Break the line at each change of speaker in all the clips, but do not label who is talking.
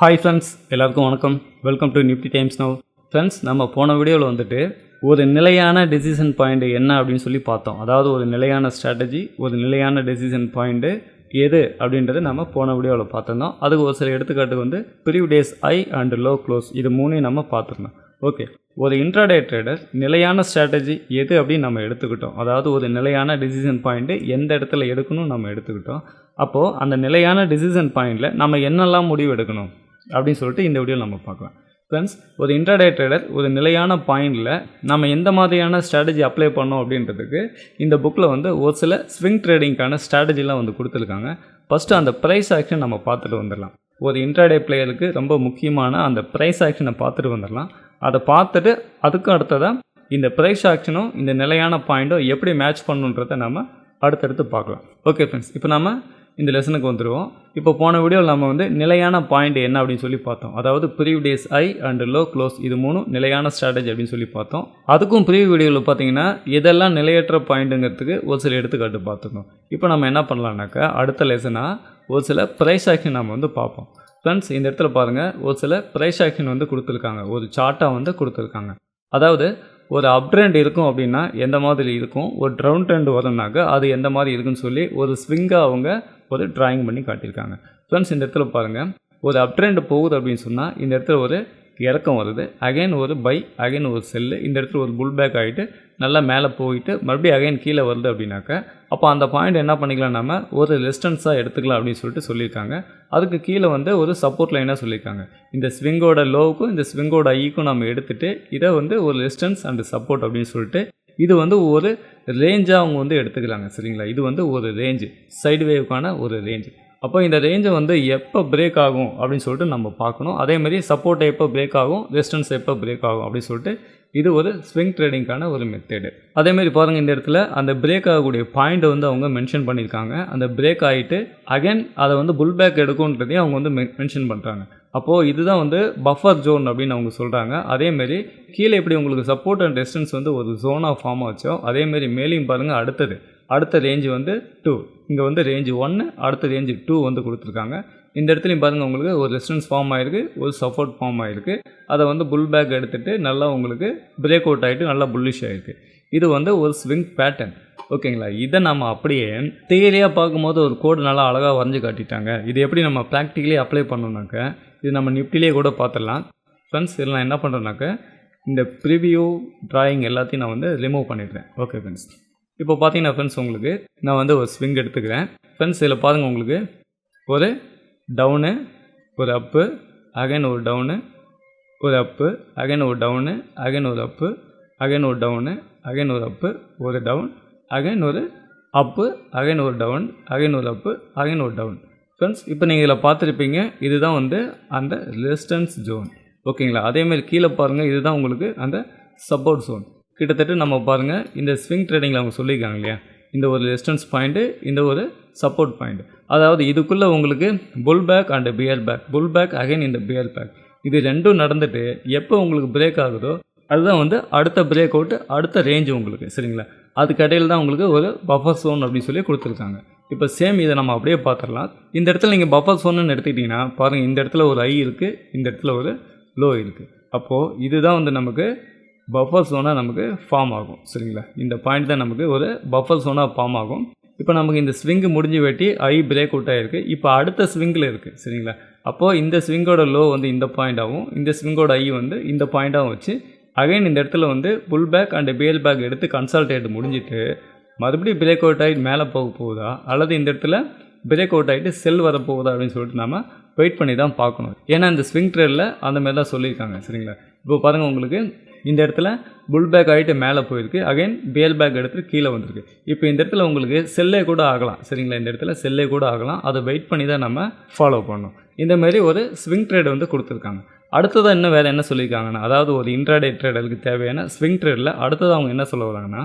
Hi friends எல்லாருக்கும் வணக்கம். Welcome to Nifty Times no friends நம்ம போன வீடியோவில் வந்துட்டு ஒரு நிலையான டெசிஷன் பாயிண்ட் என்ன அப்படின்னு சொல்லி பார்த்தோம். அதாவது ஒரு நிலையான ஸ்ட்ராட்டஜி ஒரு நிலையான டெசிஷன் பாயிண்ட்டு எது அப்படின்றது நம்ம போன வீடியோவில் பார்த்துருந்தோம். அதுக்கு ஒரு சில எடுத்துக்காட்டு வந்து prev day's high and low close இது மூணையும் நம்ம பார்த்துருந்தோம். ஓகே ஒரு இன்ட்ராடே ட்ரேடர் நிலையான ஸ்ட்ராட்டஜி எது அப்படின்னு நம்ம எடுத்துக்கிட்டோம். அதாவது ஒரு நிலையான டிசிஷன் பாயிண்ட்டு எந்த இடத்துல எடுக்கணும் நம்ம எடுத்துக்கிட்டோம். அப்போது அந்த நிலையான டிசிஷன் பாயிண்டில் நம்ம என்னெல்லாம் முடிவு எடுக்கணும்? அப்படின்னு சொல்லிட்டு இந்த வீடியோவில் நம்ம பார்க்கலாம். ஃப்ரெண்ட்ஸ் ஒரு இன்ட்ராடே ட்ரேடர் ஒரு நிலையான பாயிண்டில் நம்ம எந்த மாதிரியான ஸ்ட்ராட்டஜி அப்ளை பண்ணோம் அப்படின்றதுக்கு இந்த புக்கில் வந்து ஒரு சில ஸ்விங் ட்ரேடிங்க்கான ஸ்ட்ராட்டஜிலாம் வந்து கொடுத்துருக்காங்க. ஃபஸ்ட்டு அந்த ப்ரைஸ் ஆக்ஷன் நம்ம பார்த்துட்டு வந்துடலாம். ஒரு இன்ட்ராடே பிளேயருக்கு ரொம்ப முக்கியமான அந்த ப்ரைஸ் ஆக்ஷனை பார்த்துட்டு வந்துடலாம். அதை பார்த்துட்டு அதுக்கும் அடுத்ததாக இந்த ப்ரைஸ் ஆக்ஷனும் இந்த நிலையான பாயிண்ட்டும் எப்படி மேட்ச் பண்ணுன்றதை நம்ம அடுத்தடுத்து பார்க்கலாம். ஓகே ஃப்ரெண்ட்ஸ் இப்போ நம்ம இந்த லெசனுக்கு வந்துடுவோம் இப்போ போன வீடியோவில் நம்ம வந்து நிலையான பாயிண்ட் என்ன அப்படின்னு சொல்லி பார்த்தோம். அதாவது prev day's high and low close இது மூணும் நிலையான ஸ்ட்ராட்டஜி அப்படின்னு சொல்லி பார்த்தோம். அதுக்கும் ப்ரீவ் வீடியோவில் பார்த்தீங்கன்னா இதெல்லாம் நிலையற்ற பாயிண்ட்டுங்கிறதுக்கு ஒரு சில எடுத்துக்காட்டு பார்த்துக்கணும். இப்போ நம்ம என்ன பண்ணலாம்னாக்கா அடுத்த லெசனாக ஒரு சில ப்ரைஸ் ஆக்ஷன் நம்ம வந்து பார்ப்போம். ஃப்ரெண்ட்ஸ் இந்த இடத்துல பாருங்கள் ஒரு சில ப்ரைஸ் ஆக்ஷன் வந்து கொடுத்துருக்காங்க. ஒரு சார்ட்டாக வந்து கொடுத்துருக்காங்க. அதாவது ஒரு அப் ட்ரெண்ட் இருக்கும் அப்படின்னா எந்த மாதிரி இருக்கும்? ஒரு ட்ரவுன் ட்ரெண்ட் வரும்னாக்க அது எந்த மாதிரி இருக்குன்னு சொல்லி ஒரு ஸ்விங்காக அவங்க ஒரு டிராயிங் பண்ணி காட்டியிருக்காங்க. ஃப்ரெண்ட்ஸ் இந்த இடத்துல பாருங்கள் ஒரு அப்ட்ரெண்ட் போகுது அப்படின்னு சொன்னால் இந்த இடத்துல ஒரு இறக்கம் வருது. அகைன் ஒரு பை அகைன் ஒரு செல்லு இந்த இடத்துல ஒரு புல் பேக் ஆகிட்டு நல்லா மேலே போயிட்டு மறுபடியும் அகைன் கீழே வருது அப்படின்னாக்க அப்போ அந்த பாயிண்ட் என்ன பண்ணிக்கலாம் நம்ம ஒரு ரெசிஸ்டன்ஸாக எடுத்துக்கலாம் அப்படின்னு சொல்லிட்டு சொல்லியிருக்காங்க. அதுக்கு கீழே வந்து ஒரு சப்போர்ட் லைனாக சொல்லியிருக்காங்க. இந்த ஸ்விங்கோட லோவுக்கும் இந்த ஸ்விங்கோட ஐக்கும் e நம்ம எடுத்துகிட்டு இதை வந்து ஒரு ரெசிஸ்டன்ஸ் அண்ட் சப்போர்ட் அப்படின்னு சொல்லிட்டு இது வந்து ஒரு ரேஞ்சாக அவங்க வந்து எடுத்துக்கிறாங்க சரிங்களா? இது வந்து ஒரு ரேஞ்சு சைடு வேவுக்கான ஒரு ரேஞ்சு அப்போ இந்த ரேஞ்சை வந்து எப்போ பிரேக் ஆகும் அப்படின்னு சொல்லிட்டு நம்ம பார்க்கணும். அதேமாதிரி சப்போர்ட் எப்போ பிரேக் ஆகும் ரெசிஸ்டன்ஸ் எப்போ பிரேக் ஆகும் அப்படின்னு சொல்லிட்டு இது ஒரு ஸ்விங் ட்ரேடிங்க்கான ஒரு மெத்தேடு அதேமாதிரி பாருங்கள் இந்த இடத்துல அந்த பிரேக் ஆகக்கூடிய பாயிண்ட்டை வந்து அவங்க மென்ஷன் பண்ணியிருக்காங்க. அந்த பிரேக் ஆகிட்டு அகைன் அதை வந்து புல் பேக் எடுக்கும்ன்றதையும் அவங்க வந்து மென்ஷன் பண்ணுறாங்க அப்போது இதுதான் வந்து பஃபர் ஜோன் அப்படின்னு அவங்க சொல்கிறாங்க அதேமாரி கீழே எப்படி உங்களுக்கு சப்போர்ட் அண்ட் ரெசிஸ்டன்ஸ் வந்து ஒரு ஜோனாக ஃபார்ம் ஆச்சோ அதேமாரி மேலேயும் பாருங்கள் அடுத்தது. அடுத்த ரேஞ்சு வந்து டூ இங்கே வந்து ரேஞ்சு ஒன்று அடுத்த ரேஞ்சு டூ வந்து கொடுத்துருக்காங்க. இந்த இடத்துலையும் பாருங்கள் உங்களுக்கு ஒரு ரெசிஸ்டன்ஸ் ஃபார்ம் ஆகிருக்கு ஒரு சப்போர்ட் ஃபார்ம் ஆகிருக்கு அதை வந்து புல் பேக் எடுத்துகிட்டு நல்லா உங்களுக்கு பிரேக் அவுட் ஆகிட்டு நல்லா புல்லிஷ் ஆகிருக்கு இது வந்து ஒரு ஸ்விங் பேட்டர்ன் ஓகேங்களா இதை நம்ம அப்படியே தியரியாக பார்க்கும்போது ஒரு கோடு நல்லா அழகாக வரைஞ்சி காட்டிட்டாங்க. இது எப்படி நம்ம ப்ராக்டிக்கலி அப்ளை பண்ணோம்னாக்க இது நம்ம நிப்டிலேயே கூட பார்த்துடலாம். ஃப்ரெண்ட்ஸ் இதில் நான் என்ன பண்ணுறேன்னாக்க இந்த ப்ரிவியூ ட்ராயிங் எல்லாத்தையும் நான் வந்து ரிமூவ் பண்ணிடுறேன். ஓகே ஃப்ரெண்ட்ஸ் இப்போ பார்த்தீங்கன்னா ஃப்ரெண்ட்ஸ் உங்களுக்கு நான் வந்து ஒரு ஸ்விங் எடுத்துக்கிறேன். ஃப்ரெண்ட்ஸ் இதில் பாருங்கள் உங்களுக்கு ஒரு டவுனு ஒரு அப்பு அகைன் ஒரு டவுனு ஒரு அப்பு அகைன் ஒரு டவுனு அகைன் ஒரு அப்பு அகைன் ஒரு டவுனு அகைன் ஒரு அப்பு ஒரு டவுன் அகைன் ஒரு அப்பு அகைன் ஒரு டவுன் அகைன் ஒரு அப்பு அகைன் ஒரு டவுன் ஃப்ரெண்ட்ஸ் இப்போ நீங்கள் இதில் பார்த்துருப்பீங்க இதுதான் வந்து அந்த ரெசிஸ்டன்ஸ் ஜோன் ஓகேங்களா அதேமாதிரி கீழே பாருங்கள் இதுதான் உங்களுக்கு அந்த சப்போர்ட் ஜோன் கிட்டத்தட்ட நம்ம பாருங்கள் இந்த ஸ்விங் ட்ரேடிங்கில் அவங்க சொல்லியிருக்காங்க இல்லையா? இந்த ஒரு ரெசிஸ்டன்ஸ் பாயிண்ட்டு இந்த ஒரு சப்போர்ட் பாயிண்ட் அதாவது இதுக்குள்ளே உங்களுக்கு pull back and bear back pull back again இந்த பியர் பேக் இது ரெண்டும் நடந்துட்டு எப்போ உங்களுக்கு பிரேக் ஆகுதோ அதுதான் வந்து அடுத்த பிரேக் அவுட்டு அடுத்த ரேஞ்சு உங்களுக்கு சரிங்களா? அதுக்கு இடையில தான் உங்களுக்கு ஒரு பஃபர் சோன் அப்படின்னு சொல்லி கொடுத்துருக்காங்க. இப்போ சேம் இதை நம்ம அப்படியே பார்த்துடலாம். இந்த இடத்துல நீங்கள் பஃபர் சோன்னு எடுத்துக்கிட்டிங்கன்னா பாருங்கள் இந்த இடத்துல ஒரு ஐ இருக்குது இந்த இடத்துல ஒரு லோ இருக்குது அப்போது இதுதான் வந்து நமக்கு பஃபர் சோனாக நமக்கு ஃபார்ம் ஆகும் சரிங்களா? இந்த பாயிண்ட் தான் நமக்கு ஒரு பஃபர் சோனாக ஃபார்ம் ஆகும். இப்போ நமக்கு இந்த ஸ்விங்கு முடிஞ்சு வெட்டி ஐ பிரேக் அவுட் ஆகிருக்கு இப்போ அடுத்த ஸ்விங்கில் இருக்குது சரிங்களா? அப்போது இந்த ஸ்விங்கோட லோ வந்து இந்த பாயிண்ட்டாகவும் இந்த ஸ்விங்கோட ஐ வந்து இந்த பாயிண்ட்டாகவும் வச்சு அகைன் இந்த இடத்துல வந்து pull back and pale back எடுத்து கன்சல்டேட் முடிஞ்சிட்டு மறுபடியும் பிரேக் அவுட் ஆகிட்டு மேலே போக போகுதா? அல்லது இந்த இடத்துல பிரேக் அவுட் ஆகிட்டு செல் வர போகுதா அப்படின்னு சொல்லிட்டு நம்ம வெயிட் பண்ணி தான் பார்க்கணும். ஏன்னா இந்த ஸ்விங் ட்ரெயிலில் அந்த மாதிரி தான் சொல்லியிருக்காங்க சரிங்களா? இப்போ பாருங்கள் உங்களுக்கு இந்த இடத்துல புல் பேக் ஆகிட்டு மேலே போயிருக்கு. அகைன் பேல் பேக் எடுத்து கீழே வந்திருக்கு. இப்போ இந்த இடத்துல உங்களுக்கு செல்லே கூட ஆகலாம். சரிங்களா? இந்த இடத்துல செல்லே கூட ஆகலாம். அதை வெயிட் பண்ணி தான் நம்ம ஃபாலோ பண்ணணும். இந்த மாதிரி ஒரு ஸ்விங் ட்ரேட் வந்து கொடுத்துருக்காங்க. அடுத்ததாக இன்னும் வேறு என்ன சொல்லியிருக்காங்கன்னா அதாவது ஒரு இன்ட்ராடே ட்ரேடலுக்கு தேவையான ஸ்விங் ட்ரேடில் அடுத்தது அவங்க என்ன சொல்ல வராங்கன்னா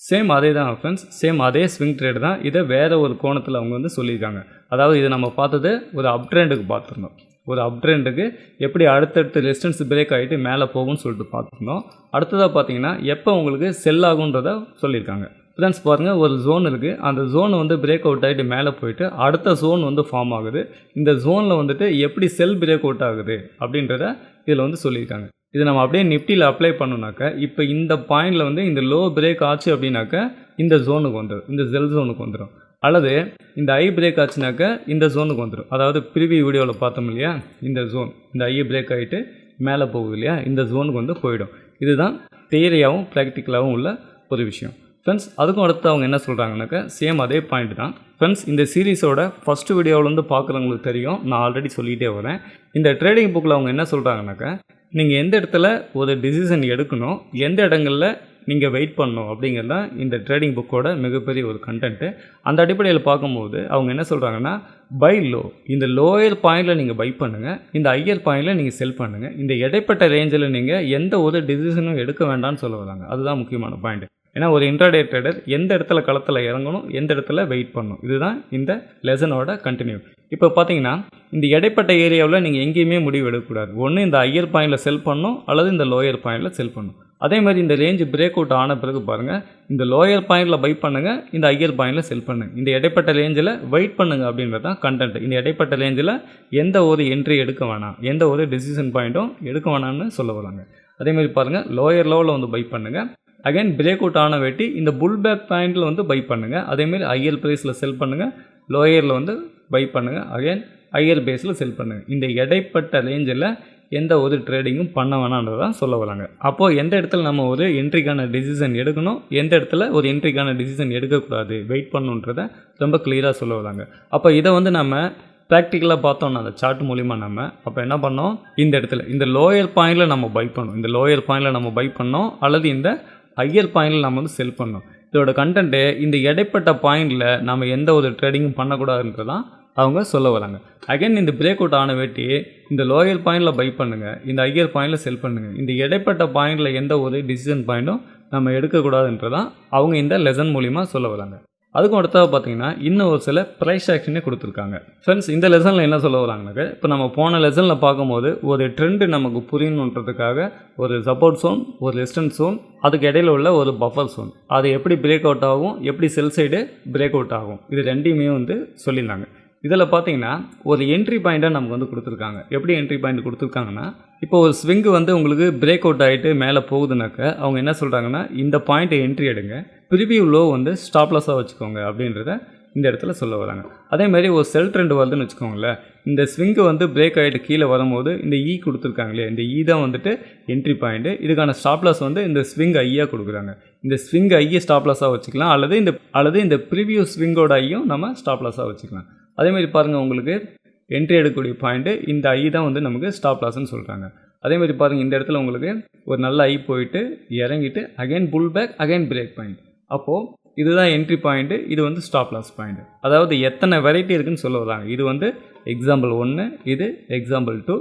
சேம் அதே தான் ஃப்ரெண்ட்ஸ் சேம் அதே ஸ்விங் ட்ரேடு தான். இதை வேறு ஒரு கோணத்தில் அவங்க வந்து சொல்லியிருக்காங்க. அதாவது இதை நம்ம பார்த்தது ஒரு அப் ட்ரெண்டுக்கு பார்த்துருந்தோம் ஒரு அப் ட்ரெண்டுக்கு எப்படி அடுத்தடுத்து ரெசிஸ்டன்ஸ் பிரேக் ஆகிட்டு மேலே போகும்னு சொல்லிட்டு பார்த்துருந்தோம். அடுத்ததாக பார்த்தீங்கன்னா எப்போ உங்களுக்கு செல் ஆகுன்றத சொல்லியிருக்காங்க. ஃப்ரெண்ட்ஸ் பாருங்கள் ஒரு ஜோன் இருக்குது அந்த ஜோன் வந்து பிரேக் அவுட் ஆகிட்டு மேலே போயிட்டு அடுத்த ஜோன் வந்து ஃபார்ம் ஆகுது. இந்த ஜோனில் வந்துட்டு எப்படி செல் பிரேக் அவுட் ஆகுது அப்படின்றத இதில் வந்து சொல்லியிருக்காங்க. இது நம்ம அப்படியே நிஃப்டியில் அப்ளை பண்ணோம்னாக்க இப்போ இந்த பாயிண்டில் வந்து இந்த லோ பிரேக் ஆச்சு அப்படின்னாக்க இந்த ஜோனுக்கு வந்துடும் இந்த செல் ஜோனுக்கு வந்துடும் அல்லது இந்த ஐ பிரேக் ஆச்சுனாக்க இந்த ஜோனுக்கு வந்துடும் அதாவது பிரிவி வீடியோவில் பார்த்தோம் இல்லையா? இந்த ஜோன் இந்த ஐ பிரேக் ஆகிட்டு மேலே போகுது இல்லையா? இந்த ஜோனுக்கு வந்து போயிடும். இதுதான் தியரியாகவும் ப்ராக்டிக்கலாகவும் உள்ள ஒரு விஷயம். ஃப்ரெண்ட்ஸ் அதுக்கும் அடுத்து அவங்க என்ன சொல்கிறாங்கனாக்கா சேம் அதே பாயிண்ட் தான். ஃப்ரெண்ட்ஸ் இந்த சீரீஸோட ஃபஸ்ட்டு வீடியோவிலேருந்து பார்க்குறவங்களுக்கு தெரியும். நான் ஆல்ரெடி சொல்லிகிட்டே வரேன். இந்த ட்ரேடிங் புக்கில் அவங்க என்ன சொல்கிறாங்கனாக்கா நீங்கள் எந்த இடத்துல ஒரு டிசிஷன் எடுக்கணும் எந்த இடங்களில் நீங்கள் வெயிட் பண்ணணும் அப்படிங்கிறது தான் இந்த ட்ரேடிங் புக்கோட மிகப்பெரிய ஒரு கண்டென்ட்டு அந்த அடிப்படையில் பார்க்கும்போது அவங்க என்ன சொல்கிறாங்கன்னா பை லோ இந்த லோயர் பாயிண்டில் நீங்கள் பை பண்ணுங்கள் இந்த ஹையர் பாயிண்டில் நீங்கள் செல் பண்ணுங்கள் இந்த இடைப்பட்ட ரேஞ்சில் நீங்கள் எந்த ஒரு டிசிஷனும் எடுக்க வேண்டாம்னு சொல்ல வராங்க. அதுதான் முக்கியமான பாயிண்ட் ஏன்னா ஒரு இன்ட்ராடே ட்ரேடர் எந்த இடத்துல களத்தில் இறங்கணும் எந்த இடத்துல வெயிட் பண்ணணும். இதுதான் இந்த லெசனோட கண்டினியூ இப்போ பார்த்தீங்கன்னா இந்த இடைப்பட்ட ஏரியாவில் நீங்கள் எங்கேயுமே முடிவு எடுக்கக்கூடாது. ஒன்று இந்த ஹையர் பாயிண்டில் செல் பண்ணணும் அல்லது இந்த லோயர் பாயிண்டில் செல் பண்ணணும். அதே மாதிரி இந்த ரேஞ்சு பிரேக் அவுட் ஆன பிறகு பாருங்கள் இந்த லோயர் பாயிண்டில் பை பண்ணுங்கள் இந்த ஹையர் பாயிண்டில் செல் பண்ணுங்கள் இந்த இடைப்பட்ட ரேஞ்சில் வெயிட் பண்ணுங்கள் அப்படின்றது தான் கண்டென்ட் இந்த இடைப்பட்ட ரேஞ்சில் எந்த ஒரு என்ட்ரி எடுக்க வேணாம் எந்த ஒரு டெசிஷன் பாயிண்ட்டும் எடுக்க வேணாம்னு சொல்ல வராங்க. அதே மாதிரி பாருங்கள் லோயர் லெவலில் வந்து பை பண்ணுங்கள் அகைன் பிரேக் அவுட் ஆன வேட்டி இந்த புல் பேக் பாயிண்டில் வந்து பை பண்ணுங்கள் அதேமாரி ஐயர் ப்ரைஸில் செல் பண்ணுங்கள் லோயரில் வந்து பை பண்ணுங்கள் அகைன் ஐயர் பேஸில் செல் பண்ணுங்கள் இந்த இடைப்பட்ட ரேஞ்சில் எந்த ஒரு ட்ரேடிங்கும் பண்ண வேணான்றதான் சொல்ல வராங்க. அப்போது எந்த இடத்துல நம்ம ஒரு என்ட்ரிக்கான டிசிஷன் எடுக்கணும்? எந்த இடத்துல ஒரு என்ட்ரிக்கான டிசிஷன் எடுக்கக்கூடாது? வெயிட் பண்ணுன்றதை ரொம்ப கிளியராக சொல்ல வராங்க. அப்போ இதை வந்து நம்ம ப்ராக்டிக்கலாக பார்த்தோம்னா அந்த சார்ட் மூலிமா நம்ம அப்போ என்ன பண்ணோம்? இந்த இடத்துல இந்த லோயர் பாயிண்டில் நம்ம பை பண்ணோம். இந்த லோயர் பாயிண்டில் நம்ம பை பண்ணோம். அல்லது இந்த ஹையர் பாயிண்டில் நம்ம வந்து செல் பண்ணோம் இதோட கண்டென்ட்டு இந்த இடைப்பட்ட பாயிண்டில் நம்ம எந்த ஒரு ட்ரேடிங்கும் பண்ணக்கூடாதுன்றதான் அவங்க சொல்ல வராங்க. அகைன் இந்த பிரேக் அவுட் ஆன வேட்டி இந்த லோயர் பாயிண்டில் பை பண்ணுங்கள் இந்த ஹையர் பாயிண்டில் செல் பண்ணுங்கள் இந்த இடைப்பட்ட பாயிண்டில் எந்த ஒரு டிசிஷன் பாயிண்ட்டும் நம்ம எடுக்கக்கூடாதுன்றதான் அவங்க இந்த லெசன் மூலிமா சொல்ல வராங்க. அதுக்கும் அடுத்தது பார்த்தீங்கன்னா இன்னும் ஒரு சில ப்ரைஸ் ஆக்ஷனே கொடுத்துருக்காங்க. ஃப்ரெண்ட்ஸ் இந்த லெசனில் என்ன சொல்ல வராங்கனாக்க இப்போ நம்ம போன லெசனில் பார்க்கும்போது ஒரு ட்ரெண்டு நமக்கு புரியணுன்றதுக்காக ஒரு சப்போர்ட் சோன் ஒரு ரெசிஸ்டன்ஸ் சோன் அதுக்கு இடையில உள்ள ஒரு பஃபர் சோன் அது எப்படி பிரேக் அவுட் ஆகும் எப்படி செல் சைடு பிரேக் அவுட் ஆகும் இது ரெண்டையுமே வந்து சொல்லியிருந்தாங்க. இதில் பார்த்தீங்கன்னா ஒரு என்ட்ரி பாயிண்ட்டாக நமக்கு வந்து கொடுத்துருக்காங்க. எப்படி என்ட்ரி பாயிண்ட் கொடுத்துருக்காங்கன்னா இப்போ ஒரு ஸ்விங்கு வந்து உங்களுக்கு பிரேக் அவுட் ஆகிட்டு மேலே போகுதுனாக்க அவங்க என்ன சொல்கிறாங்கன்னா இந்த பாயிண்ட்டை என்ட்ரி எடுங்க. ப்ரிவியூ லோ வந்து ஸ்டாப்லெஸ்ஸாக வச்சுக்கோங்க அப்படின்றத இந்த இடத்துல சொல்ல வராங்க. அதே மாதிரி ஒரு செல் ட்ரெண்ட் வருதுன்னு வச்சுக்கோங்களேன். இந்த ஸ்விங்கு வந்து பிரேக் ஆகிட்டு கீழே வரும்போது இந்த e இ கொடுத்துருக்காங்களே இந்த இ தான் வந்துட்டு என்ட்ரி பாயிண்ட்டு இதுக்கான ஸ்டாப்லாஸ் வந்து இந்த ஸ்விங் ஐயாக கொடுக்குறாங்க. இந்த ஸ்விங் ஐயை ஸ்டாப்லாஸாக வச்சுக்கலாம். அல்லது இந்த அல்லது இந்த ப்ரிவியூ ஸ்விங்கோட ஐயும் நம்ம ஸ்டாப்லாஸாக வச்சுக்கலாம். அதேமாதிரி பாருங்கள் உங்களுக்கு என்ட்ரி எடுக்கக்கூடிய பாயிண்ட்டு இந்த ஐ தான் வந்து நமக்கு ஸ்டாப்லாஸ்ன்னு சொல்கிறாங்க அதேமாதிரி பாருங்கள் இந்த இடத்துல உங்களுக்கு ஒரு நல்ல ஐ போயிட்டு இறங்கிட்டு again pull back again break point அப்போது இதுதான் என்ட்ரி பாயிண்ட்டு இது வந்து ஸ்டாப் லாஸ் பாயிண்ட்டு அதாவது எத்தனை வெரைட்டி இருக்குன்னு சொல்ல வராங்க. இது வந்து எக்ஸாம்பிள் ஒன்று இது எக்ஸாம்பிள் டூ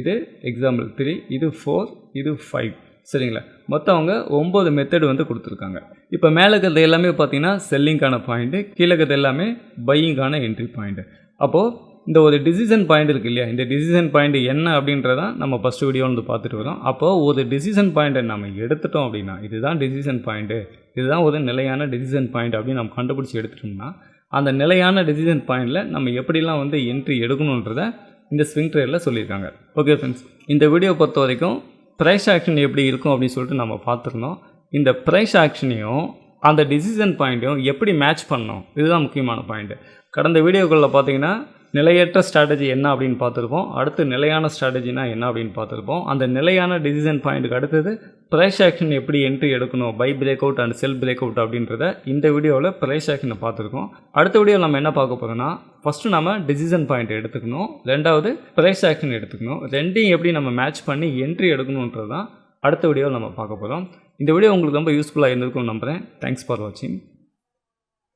இது எக்ஸாம்பிள் த்ரீ இது ஃபோர் இது ஃபைவ் சரிங்களா? மொத்தம் அவங்க ஒம்பது மெத்தடு வந்து கொடுத்துருக்காங்க. இப்போ மேலே இருக்கிறது எல்லாமே பார்த்தீங்கன்னா செல்லிங்கான பாயிண்ட்டு கீழே இருக்கிறது எல்லாமே பையிங்கான என்ட்ரி பாயிண்ட்டு அப்போது இந்த ஒரு டிசிஷன் பாயிண்ட் இருக்குது இல்லையா? இந்த டிசிஷன் பாயிண்ட் என்ன அப்படின்றதான் நம்ம ஃபஸ்ட் வீடியோ வந்து பார்த்துட்டு வரோம். அப்போது ஒரு டிசிஷன் பாயிண்ட்டை நம்ம எடுத்துட்டோம் அப்படின்னா இதுதான் டிசிஷன் பாயிண்ட்டு இதுதான் ஒரு நிலையான டிசிஷன் பாயிண்ட் அப்படின்னு நம்ம கண்டுபிடிச்சி எடுத்துட்டோம்னா அந்த நிலையான டிசிஷன் பாயிண்டில் நம்ம எப்படிலாம் வந்து என்ட்ரி எடுக்கணுன்றத இந்த ஸ்விங் ட்ரேடில் சொல்லியிருக்காங்க. ஓகே ஃப்ரெண்ட்ஸ் இந்த வீடியோ பொறுத்த வரைக்கும் ப்ரைஸ் ஆக்ஷன் எப்படி இருக்கும் அப்படின்னு சொல்லிட்டு நம்ம பார்த்துருந்தோம். இந்த ப்ரைஸ் ஆக்ஷனையும் அந்த டிசிஷன் பாயிண்ட்டையும் எப்படி மேட்ச் பண்ணோம்? இதுதான் முக்கியமான பாயிண்ட்டு கடந்த வீடியோக்களில் பார்த்தீங்கன்னா நிலையற்ற ஸ்ட்ராட்டஜி என்ன அப்படின்னு பார்த்துருப்போம். அடுத்து நிலையான ஸ்ட்ராட்டஜினா என்ன அப்படின்னு பார்த்துருப்போம். அந்த நிலையான டிசிஷன் பாயிண்ட்டுக்கு அடுத்தது ப்ரைஸ் ஆக்ஷன் எப்படி என்ட்ரி எடுக்கணும் buy break out and sell break out அப்படின்றத இந்த வீடியோவில் ப்ரைஸ் ஆக்ஷனை பார்த்துருக்கோம். அடுத்த வீடியோவில் நம்ம என்ன பார்க்க போகிறோம்னா ஃபஸ்ட்டு நம்ம டிசிஷன் பாயிண்ட் எடுத்துக்கணும். ரெண்டாவது ப்ரைஸ் ஆக்ஷன் எடுத்துக்கணும். ரெண்டையும் எப்படி நம்ம மேட்ச் பண்ணி என்ட்ரி எடுக்கணுன்றது தான் அடுத்த வீடியோவில் நம்ம பார்க்க போகிறோம் இந்த வீடியோ உங்களுக்கு ரொம்ப யூஸ்ஃபுல்லாக இருந்திருக்கும்னு நம்புகிறேன் தேங்க்ஸ் ஃபார் வாட்சிங்